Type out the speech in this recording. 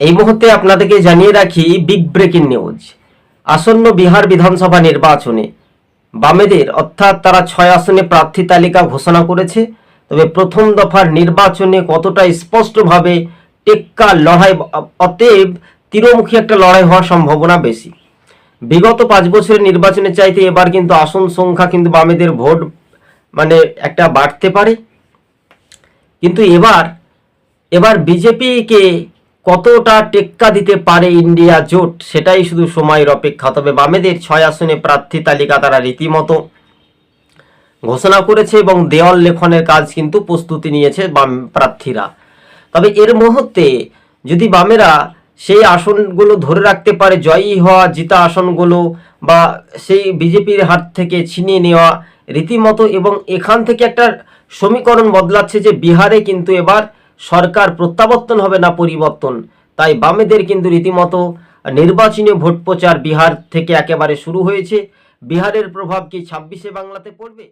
এই মুহূর্তে আপনাদেরকে জানিয়ে রাখি বিগ ব্রেকিং নিউজ আসন্ন বিহার বিধানসভা নির্বাচনে বামেদের, অর্থাৎ তারা ছয় আসনে প্রার্থী তালিকা ঘোষণা করেছে। তবে প্রথম দফার নির্বাচনে কতটা স্পষ্টভাবে টেক্কা লড়াই, অতএব তীরমুখী একটা লড়াই হওয়ার সম্ভাবনা বেশি। বিগত পাঁচ বছরের নির্বাচনের চাইতে এবার কিন্তু আসন সংখ্যা কিন্তু বামেদের ভোট মানে একটা বাড়তে পারে। কিন্তু এবার এবার বিজেপিকে কতটা টেক্কা দিতে পারে ইন্ডিয়া জোট? সেটাই শুধু সময়ের অপেক্ষা। তবে বামেদের ছয় আসনে প্রার্থী তালিকা তারা রীতিমতো ঘোষণা করেছে এবং দেওয়াল লেখনের কাজ কিন্তু প্রস্তুতি নিয়েছে বাম প্রার্থীরা। তবে এর মুহূর্তে যদি বামেরা সেই আসনগুলো ধরে রাখতে পারে, জয়ী হওয়া, জিতা আসনগুলো বা সেই বিজেপির হাত থেকে ছিনিয়ে নেওয়া রীতিমতো এবং এখান থেকে একটা সমীকরণ বদলাচ্ছে যে বিহারে কিন্তু এবার সরকার প্রত্যাবর্তন হবে না পরিবর্তন। তাই বামেদের কিন্তু রীতিমতো নির্বাচনী ভোট প্রচার বিহার থেকে একেবারে শুরু হয়েছে। বিহারের প্রভাব কি ছাব্বিশে বাংলাতে পড়বে?